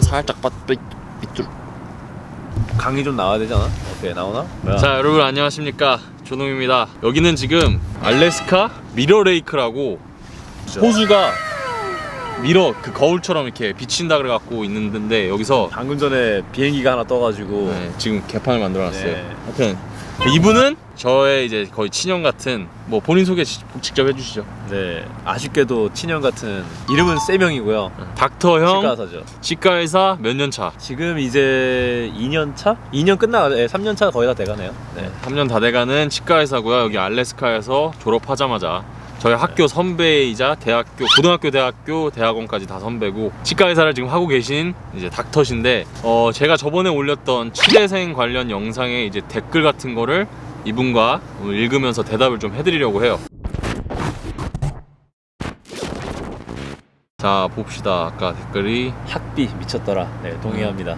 살짝 빠 삐- 삐뚤. 강의 좀 나와야 되잖아. 오케이 나오나? 뭐야? 자 여러분 안녕하십니까 조동입니다. 여기는 지금 알래스카 미러 레이크라고 호수가 미러 그 거울처럼 이렇게 비친다 그래갖고 있는데 여기서 방금 전에 비행기가 하나 떠가지고 네, 지금 개판을 만들어놨어요. 네. 하여튼 이분은 저의 이제 거의 친형 같은 뭐 본인 소개 지- 직접 해주시죠. 네 아쉽게도 친형 같은 이름은 세 명이고요. 닥터 형 치과사죠. 치과 의사 몇 년 차? 지금 이제 2년 차? 2년 끝나, 네, 3년 차 거의 다 돼가네요. 네. 3년 다 돼가는 치과 의사고요. 여기 알래스카에서 졸업하자마자 저희 학교 선배이자 대학교, 고등학교, 대학교, 대학원까지 다 선배고 치과 의사를 지금 하고 계신 이제 닥터신데 어 제가 저번에 올렸던 치대생 관련 영상에 이제 댓글 같은 거를 이분과 읽으면서 대답을 좀 해드리려고 해요. 자 봅시다. 아까 댓글이 학비 미쳤더라. 네 동의합니다.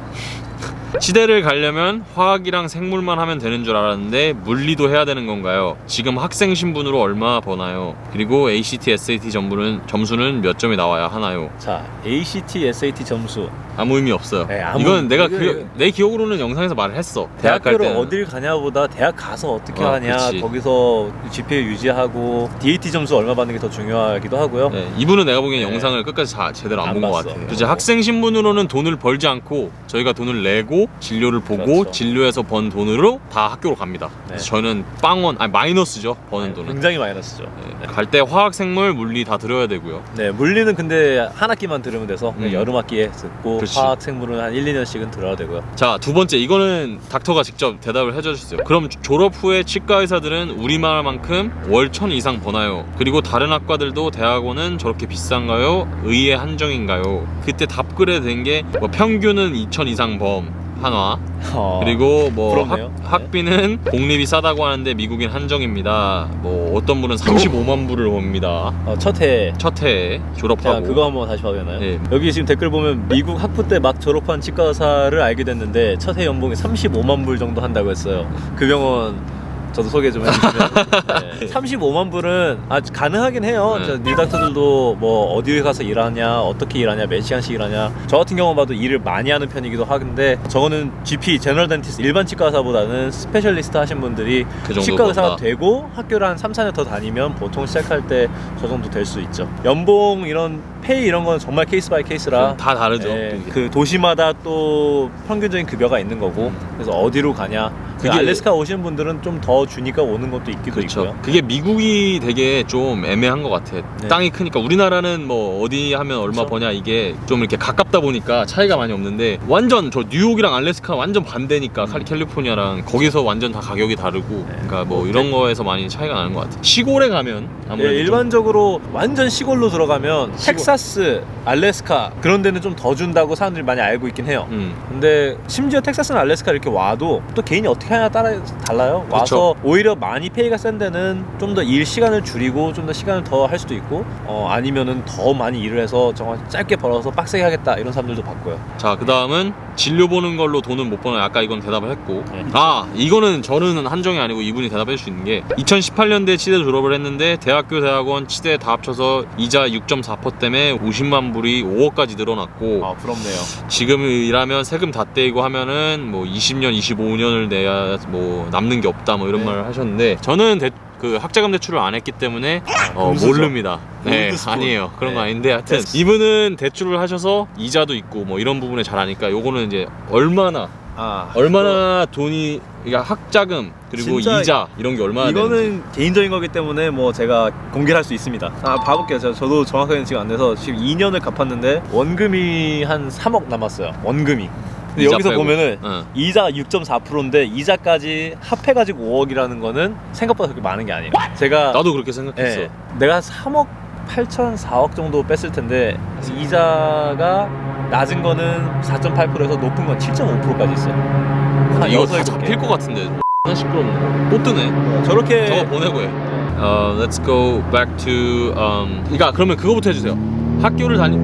치대를 가려면 화학이랑 생물만 하면 되는 줄 알았는데 물리도 해야 되는 건가요? 지금 학생 신분으로 얼마 버나요? 그리고 ACT, SAT 점수는 점수는 몇 점이 나와야 하나요? 자 ACT, SAT 점수 아무 의미 없어요. 네, 아무- 이건 내가 기억- 내 기억으로는 영상에서 말을 했어. 대학 갈 대학교를 때는 어딜 가냐보다 대학 가서 어떻게 어, 하냐 그치. 거기서 GPA 유지하고 DAT 점수 얼마 받는 게 더 중요하기도 하고요. 네, 이분은 내가 보기엔 네. 영상을 끝까지 자, 제대로 안 안 본 것 봤어. 같아요. 어. 이제 학생 신분으로는 돈을 벌지 않고 저희가 돈을 내고 진료를 보고 그렇죠. 진료에서 번 돈으로 다 학교로 갑니다. 그래서 네. 저는 빵원 아니 마이너스죠 버는 돈은. 굉장히 마이너스죠. 네, 갈 때 화학, 생물, 물리 다 들어야 되고요. 네, 물리는 근데 한 학기만 들으면 돼서 그냥 음. 여름 학기에 듣고 그치. 화학 생물은 한 1, 2년씩은 들어야 되고요. 자, 두 번째 이거는 닥터가 직접 대답을 해줘 주세요. 그럼 졸업 후에 치과 의사들은 우리말만큼 월천 이상 버나요? 그리고 다른 학과들도 대학원은 저렇게 비싼가요? 의의 한정인가요? 그때 답글에 된 게 뭐 평균은 2천 이상 범 한화 어, 그리고 뭐 부럽네요. 학, 학비는 공립이 싸다고 하는데 미국인 한정입니다. 뭐 어떤 분은 35만 불을 봅니다. 어, 첫 해. 첫 해에 자, 졸업하고 그거 한번 다시 봐도 되나요? 네. 여기 지금 댓글 보면 미국 학부 때 막 졸업한 치과 의사를 알게 됐는데 첫 해 연봉이 35만 불 정도 한다고 했어요. 그 병원 저도 소개 좀 해주시면 네. 35만 불은 아 가능하긴 해요. 네. 저 뉴닥터들도 뭐 어디에 가서 일하냐, 어떻게 일하냐, 몇 시간씩 일하냐. 저 같은 경우 봐도 일을 많이 하는 편이기도 하는데 저거는 GP 제너럴 덴티스 일반 치과 의사보다는 스페셜리스트 하신 분들이 그 정도 치과 의사가. 되고 학교를 한 3, 4년 더 다니면 보통 시작할 때 저 정도 될 수 있죠. 연봉 이런 페이 이런 건 정말 케이스 바이 케이스라 다 다르죠. 예. 그 도시마다 또 평균적인 급여가 있는 거고 음. 그래서 어디로 가냐 그 그게- 알래스카 오시는 분들은 좀 더 주니까 오는 것도 있기도 그렇죠. 있고요 그게 미국이 되게 좀 애매한 것 같아. 네. 땅이 크니까 우리나라는 뭐 어디 하면 얼마 그렇죠. 버냐 이게 좀 이렇게 가깝다 보니까 차이가 많이 없는데 완전 저 뉴욕이랑 알래스카 완전 반대니까 칼리 캘리포니아랑 거기서 완전 다 가격이 다르고 그러니까 뭐 이런 거에서 많이 차이가 나는 것 같아. 시골에 가면 예, 아무래도 좀 일반적으로 완전 시골로 들어가면 시골. 텍사스, 알래스카 그런 데는 좀 더 준다고 사람들이 많이 알고 있긴 해요 음. 근데 심지어 텍사스나 알래스카 이렇게 와도 또 개인이 어떻게 하냐 따라 달라요. 와서 오히려 많이 페이가 센 데는 좀 더 일 시간을 줄이고 좀 더 시간을 더 할 수도 있고 어 아니면은 더 많이 일을 해서 정말 짧게 벌어서 빡세게 하겠다 이런 사람들도 봤고요. 자, 그 다음은 진료 보는 걸로 돈은 못 버나요? 아까 이건 대답을 했고. 네. 아, 이거는 저는 한정이 아니고 이분이 대답해 줄수 있는 게 2018년대 치대 졸업을 했는데 대학교, 대학원, 치대 다 합쳐서 이자 6.4% 때문에 50만 불이 5억까지 늘어났고 아 부럽네요. 지금 일하면 세금 다 떼이고 하면은 뭐 20년, 25년을 내야 뭐 남는 게 없다 뭐 이런 네. 말을 하셨는데 저는 대, 그 학자금 대출을 안 했기 때문에 어, 금수저. 모릅니다. 네, 골드스푼. 아니에요. 그런 거 네. 아닌데 하여튼 됐어. 이분은 대출을 하셔서 이자도 있고 뭐 이런 부분에 잘 아니까 요거는 이제 얼마나 아 얼마나 돈이 그러니까 학자금 그리고 진짜 이자 이런 게 얼마나 되는지. 이거는 개인적인 거기 때문에 뭐 제가 공개를 할 수 있습니다. 아 봐볼게요. 제가 저도 정확하게 지금 안 돼서 지금 2년을 갚았는데 원금이 한 3억 남았어요. 원금이. 근데 이자 여기서 빼고. 보면은 응. 이자가 6.4%인데 이자까지 합해가지고 5억이라는 거는 생각보다 그렇게 많은 게 아니에요. 제가 나도 그렇게 생각했어. 예, 내가 3억 8천 4억 정도 뺐을 텐데 이자가 낮은 거는 4.8%에서 높은 건 7.5%까지 있어요. 한 이거 여섯, 다 일곱 잡힐 개. 것 같은데. 나 시끄럽네. 또 뜨네. 저렇게 저거 보내고 해. 어, let's go back to um. 그러니까 그러면 그거부터 해주세요. 학교를 다니.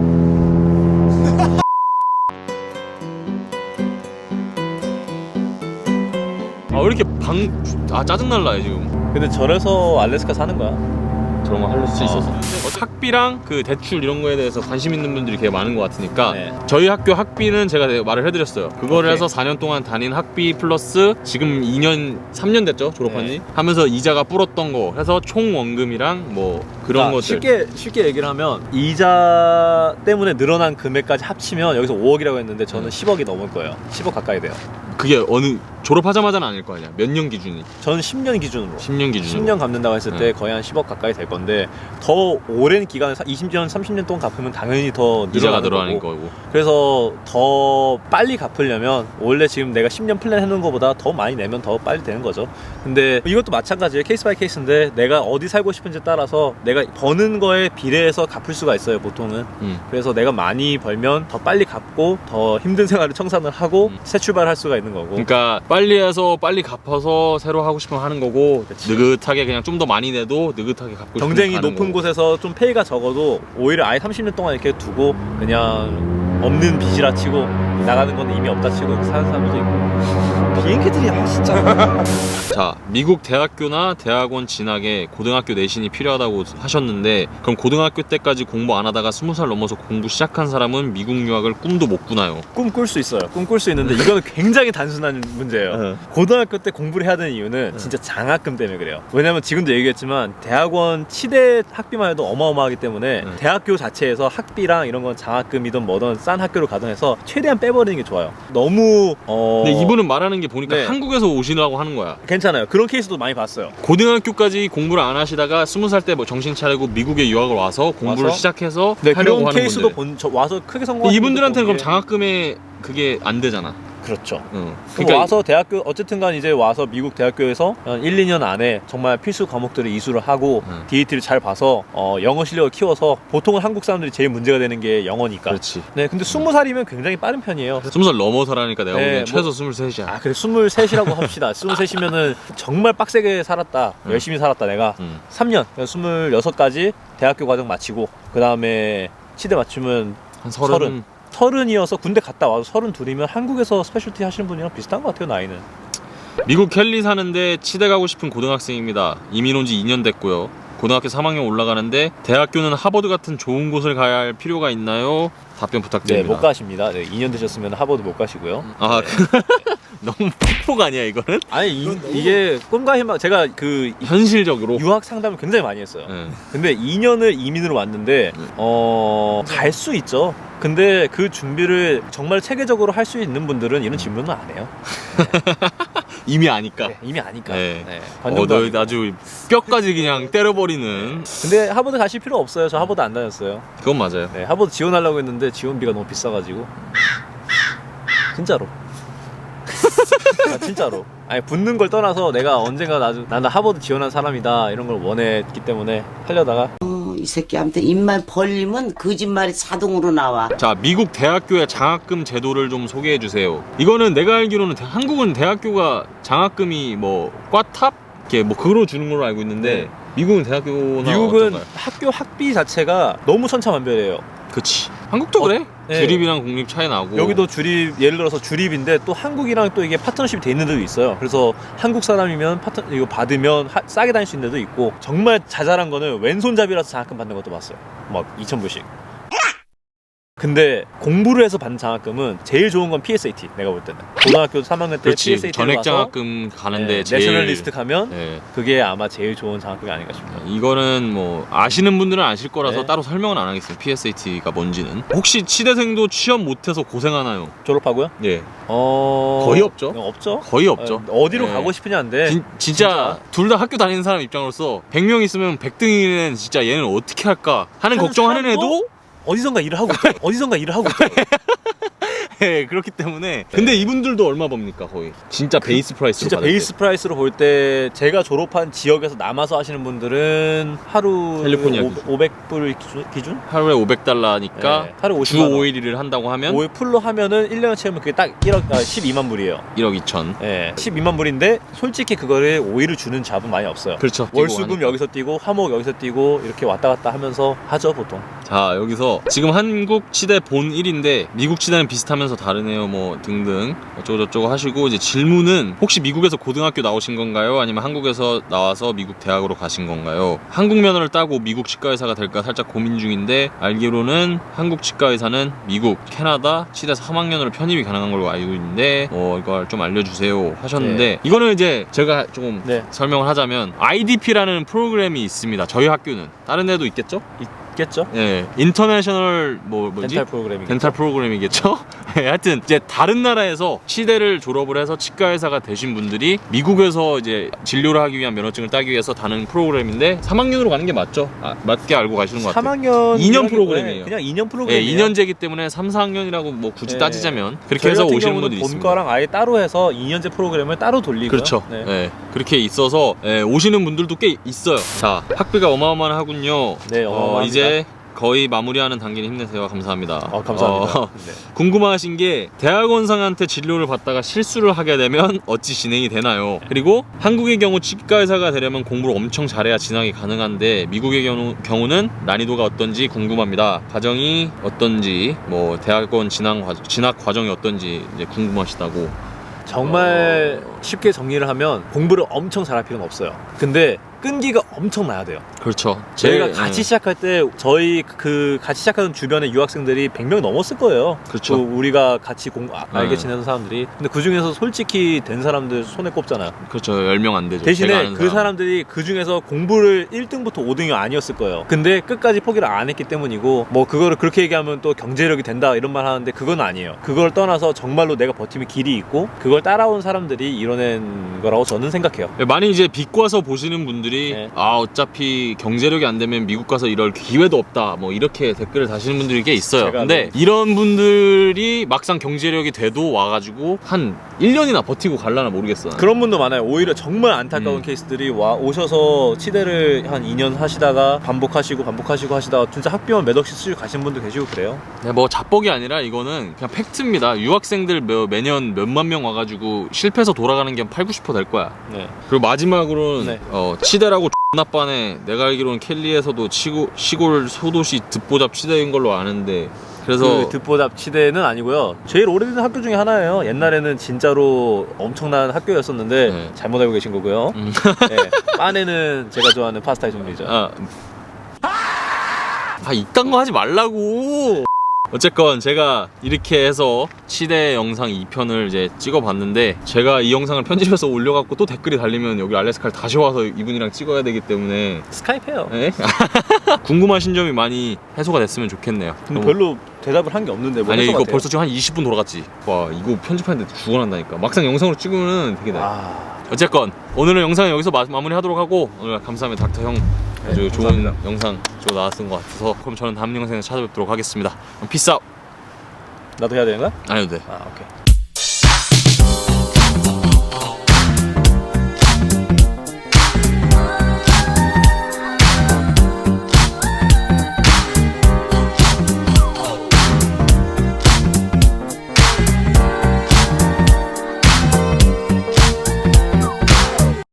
왜 이렇게 방 아 짜증 날라 지금. 근데 저래서 알래스카 사는 거야. 저런 거 할 수 있어서 학비랑 그 대출 이런 거에 대해서 관심 있는 분들이 되게 많은 것 같으니까 네. 저희 학교 학비는 제가 말을 해드렸어요 그거를 오케이. 해서 4년 동안 다닌 학비 플러스 지금 2년 3년 됐죠 졸업한 지 네. 하면서 이자가 불었던 거 해서 총 원금이랑 뭐 그런 자, 것들 쉽게 쉽게 얘기를 하면 이자 때문에 늘어난 금액까지 합치면 여기서 5억이라고 했는데 저는 10억이 넘을 거예요. 10억 가까이 돼요. 그게 어느 졸업하자마자는 아닐 거 아니야 몇 년 기준이 저는 10년 기준으로 10년 기준으로 10년 갚는다고 했을 때 네. 거의 한 10억 가까이 될 건데 더 오랜 기간을 20년, 30년 동안 갚으면 당연히 더 이자가 늘어나는 늘어나는 거고. 거고 그래서 더 빨리 갚으려면 원래 지금 내가 10년 플랜 해놓은 것보다 더 많이 내면 더 빨리 되는 거죠. 근데 이것도 마찬가지예요. 케이스 바이 케이스인데 내가 어디 살고 싶은지 따라서 내가 버는 거에 비례해서 갚을 수가 있어요. 보통은. 음. 그래서 내가 많이 벌면 더 빨리 갚고 더 힘든 생활을 청산을 하고 음. 새 출발할 수가 있는 거고. 그러니까 빨리 해서 빨리 갚아서 새로 하고 싶으면 하는 거고 그치. 느긋하게 그냥 좀 더 많이 내도 느긋하게 갚고 경쟁이 높은 거고. 곳에서 좀 페이가 적어도 오히려 아예 30년 동안 이렇게 두고 그냥 없는 빚이라 치고 나가는 건 이미 없다 치고 사는 사람도 있고 비행기들이 아 진짜 자 미국 대학교나 대학원 진학에 고등학교 내신이 필요하다고 하셨는데 그럼 고등학교 때까지 공부 안 하다가 스무 살 넘어서 공부 시작한 사람은 미국 유학을 꿈도 못 꾸나요? 꿈 꿀 수 있어요 꿈 꿀 수 있는데 이거는 굉장히 단순한 문제예요 네. 고등학교 때 공부를 해야 되는 이유는 진짜 장학금 때문에 그래요 왜냐면 지금도 얘기했지만 대학원 치대 학비만 해도 어마어마하기 때문에 네. 대학교 자체에서 학비랑 이런 건 장학금이든 뭐든 싼 학교를 가든 해서 최대한 빼버리는 게 좋아요 너무 어... 근데 이분은 말하는 게 보니까 네. 한국에서 오시라고 하는 거야. 괜찮아요. 그런 케이스도 많이 봤어요. 고등학교까지 공부를 안 하시다가 스무 살 때 뭐 정신 차리고 미국에 유학을 와서 공부를 와서? 시작해서 네, 하려고 그런 하는 케이스도. 본, 저 와서 크게 근데 이분들한테는 그럼 장학금에 그게 안 되잖아. 그렇죠. 응. 그러니까 와서 대학교 어쨌든간 이제 와서 미국 대학교에서 한 1, 2년 안에 정말 필수 과목들을 이수를 하고 응. DAT를 잘 봐서 어, 영어 실력을 키워서 보통은 한국 사람들이 제일 문제가 되는 게 영어니까. 그렇지. 네, 근데 20살이면 굉장히 빠른 편이에요. 스무 살 넘어서 라니까 내가 네, 보기엔 뭐- 최소 스물셋이야. 아, 그래 23이라고 합시다. 23이면은 정말 빡세게 살았다. 응. 열심히 살았다 내가. 응. 3년, 26까지 대학교 과정 마치고 그 다음에 치대 맞추면 한 서른. 서른. 서른이어서 군대 갔다 와서 서른 둘이면 한국에서 스페셜티 하시는 분이랑 비슷한 것 같아요 나이는 미국 켈리 사는데 치대 가고 싶은 고등학생입니다. 이민 온 지 2년 됐고요. 고등학교 3학년 올라가는데 대학교는 하버드 같은 좋은 곳을 가야 할 필요가 있나요? 답변 네 부탁드립니다. 못 가십니다 네, 2년 되셨으면 하버드 못 가시고요 아, 그- 너무 폭포가 아니야 이거는? 아니 이, 게 꿈과 희망 제가 그 현실적으로. 유학 상담을 굉장히 많이 했어요 예. 근데 2년을 이민으로 왔는데 네. 어갈 수 있죠 근데 그 준비를 정말 체계적으로 할 수 있는 분들은 이런 질문은 안 해요 이미 아니까. 네, 이미 아니까 네. 네, 어, 너 아니고. 아주 뼈까지 그냥 때려버리는. 근데 하버드 가실 필요 없어요 저 하버드 안 다녔어요 그건 맞아요. 네, 하버드 지원하려고 했는데 지원비가 너무 비싸가지고 진짜로 아, 진짜로 아니 붙는 걸 떠나서 내가 언젠가 나중 나는 하버드 지원한 사람이다 이런 걸 원했기 때문에 하려다가 어, 이 새끼한테 입만 벌리면 거짓말이 자동으로 나와. 자, 미국 대학교의 장학금 제도를 좀 소개해 주세요. 이거는 내가 알기로는 대- 한국은 대학교가 장학금이 뭐 과탑 이렇게 뭐 그로 주는 걸로 알고 있는데 네. 미국은 대학교나 미국은 어떤가요? 학교 학비 자체가 너무 천차만별이에요 그치. 한국도 어, 그래. 네. 주립이랑 공립 차이 나고. 여기도 주립 예를 들어서 주립인데 또 한국이랑 또 이게 파트너십이 돼 있는 데도 있어요 그래서 한국 사람이면 파트 이거 받으면 하- 싸게 다닐 수 있는 데도 있고 정말 자잘한 거는 왼손잡이라서 장학금 받는 것도 봤어요 막 2,000불씩 근데 공부를 해서 받는 장학금은 제일 좋은 건 PSAT 내가 볼 때는 고등학교 3학년 때 그렇지. PSAT를 전액 장학금 가는데 네, 제일 내셔널리스트 가면 네. 그게 아마 제일 좋은 장학금이 아닌가 싶어요 이거는 뭐 아시는 분들은 아실 거라서 네. 따로 설명은 안 하겠습니다. PSAT가 뭔지는. 혹시 치대생도 취업 못해서 고생하나요? 졸업하고요? 예. 어... 거의 없죠. 없죠 거의 없죠. 어, 어디로 네. 가고 싶으냐인데 진, 진짜 둘 다 학교 다니는 사람 입장으로서 100명 있으면 100등이는 진짜 얘는 어떻게 할까 하는 하는 걱정하는 사람도 애도 어디선가 일을 하고 있죠. 어디선가 일을 하고 있죠. 예, 그렇기 때문에 근데 이분들도 얼마 법니까 거의 진짜 베이스 프라이스로 진짜 받을 베이스 프라이스로 볼 때 제가 졸업한 지역에서 남아서 하시는 분들은 하루 캘리포니아 500불 기준? 기준? 때 하루에 500달러니까 네, 하루 주 50만 원. 5일 일을 한다고 하면 5일 풀로 하면은 1년을 채우면 그게 딱 1억, 아, 12만 불이에요. 1억 2천 예, 12만 불인데 솔직히 그거를 5일을 주는 잡은 많이 없어요. 그렇죠 월수금 하니까. 여기서 뛰고 화목 여기서 뛰고 이렇게 왔다 갔다 하면서 하죠 보통. 자 여기서 지금 한국 치대 본 1인데 미국 치대는 비슷하면서 다르네요 뭐 등등 어쩌고 저쩌고 하시고 이제 질문은 혹시 미국에서 고등학교 나오신 건가요? 아니면 한국에서 나와서 미국 대학으로 가신 건가요? 한국 면허를 따고 미국 치과의사가 될까 살짝 고민 중인데 알기로는 한국 치과의사는 미국, 캐나다 치대 3학년으로 편입이 가능한 걸로 알고 있는데 어 이걸 좀 알려주세요 하셨는데 이거는 이제 제가 조금 네. 설명을 하자면 IDP라는 프로그램이 있습니다 저희 학교는 다른 데도 있겠죠? 있 겠죠? 예, 인터내셔널 뭐 뭐지? 덴탈 프로그램이 덴탈 프로그램이겠죠? 예, 하여튼 이제 다른 나라에서 치대를 졸업을 해서 치과 의사가 되신 분들이 미국에서 이제 진료를 하기 위한 면허증을 따기 위해서 다는 프로그램인데 3학년으로 가는 게 맞죠? 아, 맞게 알고 가시는 것 같아요. 3학년 2년 프로그램이에요. 그냥 2년 예, 프로그램이에요. 2년제기 때문에 3, 4학년이라고 뭐 굳이 네. 따지자면 그렇게 저희 해서 같은 오시는 경우는 분들이 있습니다. 본과랑 아예 따로 해서 2년제 프로그램을 따로 돌리고요. 그렇죠. 네. 예, 그렇게 있어서 예, 오시는 분들도 꽤 있어요. 자, 학비가 어마어마하군요. 네, 어, 어마어마합니다. 이제 거의 마무리하는 단계니 힘내세요. 감사합니다. 어, 감사합니다. 어, 네. 궁금하신 게 대학원생한테 진료를 받다가 실수를 하게 되면 어찌 진행이 되나요? 그리고 한국의 경우 치과 의사가 되려면 공부를 엄청 잘해야 진학이 가능한데 미국의 경우, 경우는 난이도가 어떤지 궁금합니다. 과정이 어떤지 뭐 대학원 진학, 과, 진학 과정이 어떤지 이제 궁금하시다고. 정말 어. 쉽게 정리를 하면 공부를 엄청 잘할 필요는 없어요. 근데 끈기가 엄청 나야 돼요. 그렇죠. 저희가 제- 같이 예. 시작할 때 저희 그 같이 시작하는 주변의 유학생들이 100명 넘었을 거예요. 그렇죠. 그 우리가 같이 공 아, 알게 네. 지내는 사람들이. 근데 그 중에서 솔직히 된 사람들 손에 꼽잖아요. 그렇죠. 10명 안 되죠. 대신에 그 사람 들이 그 중에서 공부를 1등부터 5등이 아니었을 거예요. 근데 끝까지 포기를 안 했기 때문이고 뭐 그거를 그렇게 얘기하면 또 경제력이 된다 이런 말 하는데 그건 아니에요. 그걸 떠나서 정말로 내가 버티면 길이 있고 그걸 따라온 사람들이 이뤄낸 거라고 저는 생각해요. 네, 많이 이제 비꼬아서 보시는 분들이 네. 아 어차피 경제력이 안 되면 미국 가서 이럴 기회도 없다 뭐 이렇게 댓글을 다시는 분들이 꽤 있어요 제가 근데 뭐- 이런 분들이 막상 경제력이 돼도 와가지고 한 1년이나 버티고 갈라나 모르겠어 나는. 그런 분도 많아요. 오히려 정말 안타까운 음. 케이스들이 와 오셔서 치대를 한 2년 하시다가 반복하시고 반복하시고 하시다가 진짜 학비만 몇 억씩 쓰고 가신 분도 계시고 그래요. 네, 뭐 자뻑이 아니라 이거는 그냥 팩트입니다 유학생들 매, 매년 몇만 명 와가지고 실패해서 돌아가는 게 한 8, 90%될 거야 네. 그리고 마지막으로는 네. 어, 치 대라고 나빠네 내가 알기로는 켈리에서도 치고, 시골 소도시 듣보잡 치대인 걸로 아는데 그래서 그 듣보잡 치대는 아니고요. 제일 오래된 학교 중에 하나예요. 옛날에는 진짜로 엄청난 학교였었는데 네. 잘못 알고 계신 거고요. 음. 네. 빠네는 제가 좋아하는 파스타의 종류죠. 아, 아 이딴 거 하지 말라고. 어쨌건 제가 이렇게 해서 치대 영상 2편을 이제 찍어봤는데 제가 이 영상을 편집해서 올려갖고 또 댓글이 달리면 여기 알래스카를 다시 와서 이분이랑 찍어야 되기 때문에 스카이프예요. 에? 궁금하신 점이 많이 해소가 됐으면 좋겠네요. 근데 너무- 별로 대답을 한 게 없는데 뭐 아니 이거 같아요? 벌써 지금 한 20분 돌아갔지. 와 이거 편집하는데 죽어난다니까. 막상 영상으로 찍으면 되게 나. 아, 어쨌건 오늘은 영상 여기서 마, 마무리하도록 하고 오늘 감사합니다 닥터 형 아주 네, 좋은 감사합니다. 영상 저 나왔던 것 같아서 그럼 저는 다음 영상에 찾아뵙도록 하겠습니다 피스 아웃 나도 해야 되는 거야? 안 해도 돼 아, 오케이.